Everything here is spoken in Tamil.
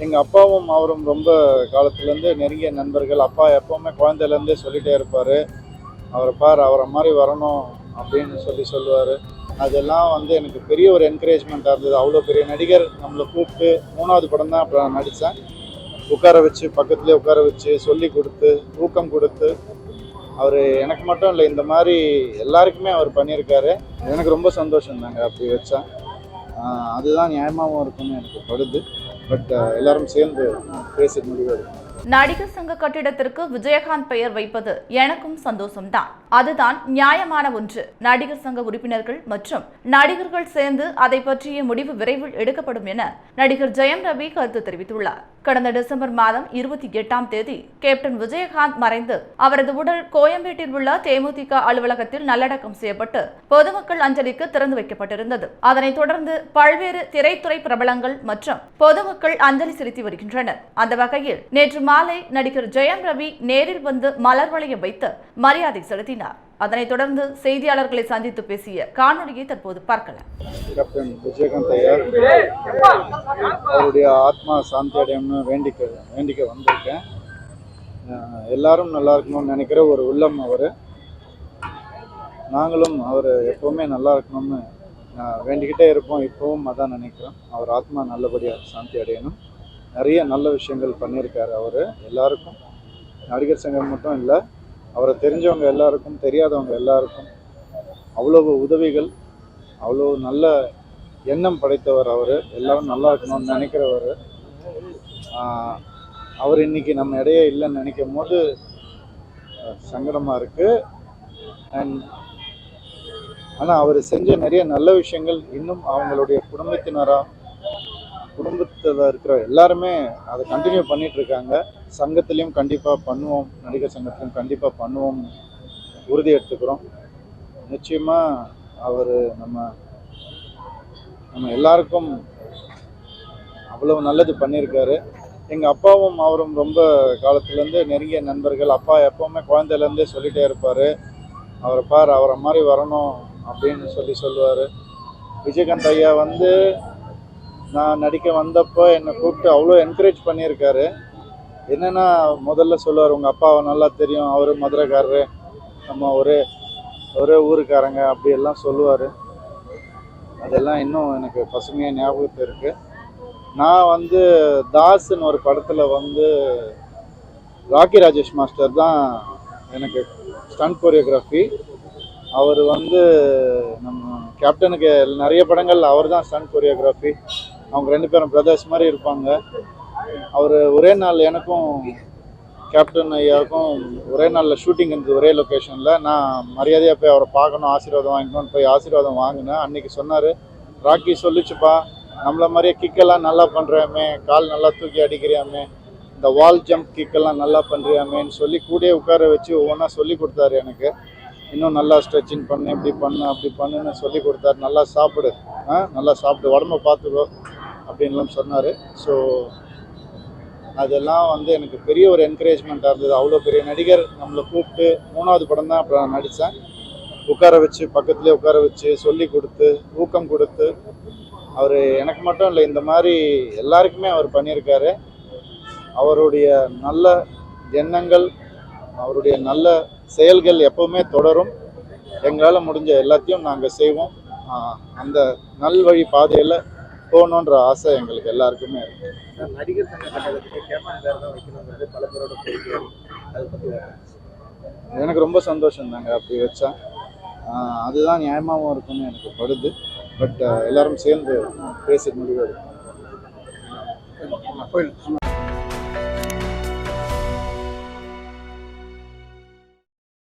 எங்கள் அப்பாவும் அவரும் ரொம்ப காலத்துலேருந்து நெருங்கிய நண்பர்கள். அப்பா எப்போவுமே குழந்தையிலேருந்தே சொல்லிகிட்டே இருப்பார். அவரை பார் அவரை மாதிரி வரணும் அப்படின்னு சொல்லி சொல்லுவார். அதெல்லாம் வந்து எனக்கு பெரிய ஒரு என்கரேஜ்மெண்ட்டாக இருந்தது. அவ்வளோ பெரிய நடிகர் நம்மளை கூப்பிட்டு மூணாவது படம் தான் அப்புறம் நடித்தேன். உட்கார வச்சு பக்கத்துலேயே உட்கார வச்சு சொல்லி கொடுத்து ஊக்கம் கொடுத்து அவர் எனக்கு மட்டும் இல்லை இந்த மாதிரி எல்லாருக்குமே அவர் பண்ணியிருக்காரு. எனக்கு ரொம்ப சந்தோஷம் தாங்க அப்படி வச்சேன் அதுதான் நியாயமாகவும் இருக்கும்னு எனக்கு படுது. பட் எல்லாரும் சேர்ந்து பேசி முடிவு நடிகர் சங்க கட்டிடத்திற்கு விஜயகாந்த் பெயர் வைப்பது எனக்கும் சந்தோஷம்தான். அதுதான் நியாயமான ஒன்று. நடிகர் சங்க உறுப்பினர்கள் மற்றும் நடிகர்கள் சேர்ந்து அதை பற்றிய முடிவு விரைவில் எடுக்கப்படும் என நடிகர் ஜெயம் ரவி கருத்து தெரிவித்துள்ளார். கடந்த டிசம்பர் மாதம் இருபத்தி எட்டாம் தேதி கேப்டன் விஜயகாந்த் மறைந்து அவரது உடல் கோயம்பேட்டில் உள்ள தேமுதிக அலுவலகத்தில் நல்லடக்கம் செய்யப்பட்டு பொதுமக்கள் அஞ்சலிக்கு திறந்து வைக்கப்பட்டிருந்தது. அதனைத் தொடர்ந்து பல்வேறு திரைத்துறை பிரபலங்கள் மற்றும் பொதுமக்கள் அஞ்சலி செலுத்தி வருகின்றனர். அந்த வகையில் நேற்று மாலை நடிகர் ஜெயம் ரவி நேரில் வந்து மலர் வளையம் வைத்து மரியாதை செலுத்தினார். அதனைத் தொடர்ந்து செய்தியாளர்களை சந்தித்து பேசிய காணொலியை தற்போது பார்க்கலாம். கேப்டன் விஜயகாந்த் ஐயா அவருடைய ஆத்மா சாந்தி அடையணும்னு வேண்டிக்க வேண்டிக்க வந்திருக்கேன். எல்லாரும் நல்லா இருக்கணும்னு நினைக்கிற ஒரு உள்ளம் அவர். நாங்களும் அவர் எப்போவுமே நல்லா இருக்கணும்னு வேண்டிக்கிட்டே இருப்போம். இப்போவும் அதான் நினைக்கிறோம். அவர் ஆத்மா நல்லபடியாக சாந்தி அடையணும். நிறைய நல்ல விஷயங்கள் பண்ணியிருக்காரு அவர். எல்லாருக்கும் நடிகர் சங்கம் மட்டும் இல்லை அவரை தெரிஞ்சவங்க எல்லாருக்கும் தெரியாதவங்க எல்லாருக்கும் அவ்வளவு உதவிகள் அவ்வளோ நல்ல எண்ணம் படைத்தவர் அவர். எல்லாரும் நல்லா இருக்கணும்னு நினைக்கிறவர். அவர் இன்னைக்கு நம்ம இடையே இல்லைன்னு நினைக்கும் போது சங்கடமாக இருக்குது அண்ட் ஆனால் அவர் செஞ்ச நிறைய நல்ல விஷயங்கள் இன்னும் அவங்களுடைய குடும்பத்தினராக குடும்பத்தில் இருக்கிற எல்லாருமே அதை கண்டினியூ பண்ணிகிட்ருக்காங்க இருக்காங்க. சங்கத்திலையும் கண்டிப்பாக பண்ணுவோம் நடிகர் சங்கத்திலையும் கண்டிப்பாக பண்ணுவோம். உறுதி எடுத்துக்கிறோம். நிச்சயமாக அவர் நம்ம நம்ம எல்லாருக்கும் அவ்வளவு நல்லது பண்ணியிருக்காரு. எங்கள் அப்பாவும் அவரும் ரொம்ப காலத்துலேருந்து நெருங்கிய நண்பர்கள். அப்பா எப்போவுமே குழந்தையிலேருந்தே சொல்லிகிட்டே இருப்பார். அவரை பார் அவரை மாதிரி வரணும் அப்படின்னு சொல்லி சொல்லுவார். விஜயகாந்த் ஐயா வந்து நான் நடிக்க வந்தப்போ என்னை கூப்பிட்டு அவ்வளோ என்கரேஜ் பண்ணியிருக்காரு. என்னென்னா முதல்ல சொல்லுவார் உங்கள் அப்பாவை நல்லா தெரியும் அவர் மதுரைக்காரரு நம்ம ஒரே ஒரே ஊருக்காரங்க அப்படியெல்லாம் சொல்லுவார். அதெல்லாம் இன்னும் எனக்கு பசுமையாக ஞாபகத்தில் இருக்குது நான் வந்து தாஸ்ன்னு ஒரு படத்தில் வந்து ராக்கி ராஜேஷ் மாஸ்டர் தான் எனக்கு ஸ்டண்ட் கொரியோகிராஃபி அவர் வந்து நம்ம கேப்டனுக்கு நிறைய படங்கள் அவர் தான் ஸ்டண்ட் கொரியோகிராஃபி அவங்க ரெண்டு பேரும் பிரதர்ஸ் மாதிரி இருப்பாங்க. அவர் ஒரே நாள் எனக்கும் கேப்டன் ஐயாவுக்கும் ஒரே நாளில் ஷூட்டிங் இருந்தது ஒரே லொக்கேஷனில் நான் மரியாதையாக போய் அவரை பார்க்கணும் ஆசீர்வாதம் வாங்கிக்கணும்னு போய் ஆசீர்வாதம் வாங்கினேன். அன்றைக்கி சொன்னார் ராக்கி சொல்லிச்சுப்பா. நம்மள மாதிரியே கிக்கெல்லாம் நல்லா பண்ணுறியாமே கால் நல்லா தூக்கி அடிக்கிறியாமே. இந்த வால் ஜம்ப் கிக்கெல்லாம் நல்லா பண்ணுறியாமேன்னு சொல்லி கூடயே உட்கார வச்சு ஒவ்வொன்றா சொல்லி கொடுத்தாரு எனக்கு. இன்னும் நல்லா ஸ்ட்ரெச்சிங் பண்ணு இப்படி பண்ணு அப்படி பண்ணுன்னு சொல்லி கொடுத்தாரு. நல்லா சாப்பிடு. ஆ நல்லா சாப்பிடு. உடம்ப பார்த்துக்கோ. அப்படின்லாம் சொன்னார். ஸோ அதெல்லாம் வந்து எனக்கு பெரிய ஒரு என்கரேஜ்மெண்ட்டாக இருந்தது. அவ்வளோ பெரிய நடிகர் நம்மளை கூப்பிட்டு மூணாவது படம் தான் அப்புறம் நடித்தேன். உட்கார வச்சு பக்கத்துலேயே உட்கார வச்சு சொல்லி கொடுத்து ஊக்கம் கொடுத்து அவர் எனக்கு மட்டும் இல்லை இந்த மாதிரி எல்லாருக்குமே அவர் பண்ணியிருக்காரு. அவருடைய நல்ல எண்ணங்கள் அவருடைய நல்ல செயல்கள் எப்பவுமே தொடரும். எங்களால் முடிஞ்ச எல்லாத்தையும் நாங்கள் செய்வோம். அந்த நல்வழி பாதையில் போகணுன்ற ஆசை எங்களுக்கு எல்லாருக்குமே இருக்கு. நடிகர் எனக்கு ரொம்ப சந்தோஷம் தாங்க அப்படி வச்சா. அதுதான் நியாயமாகவும் இருக்கும்னு எனக்கு படுது. பட் எல்லாரும் சேர்ந்து பேசி முடிவு எடுக்கணும்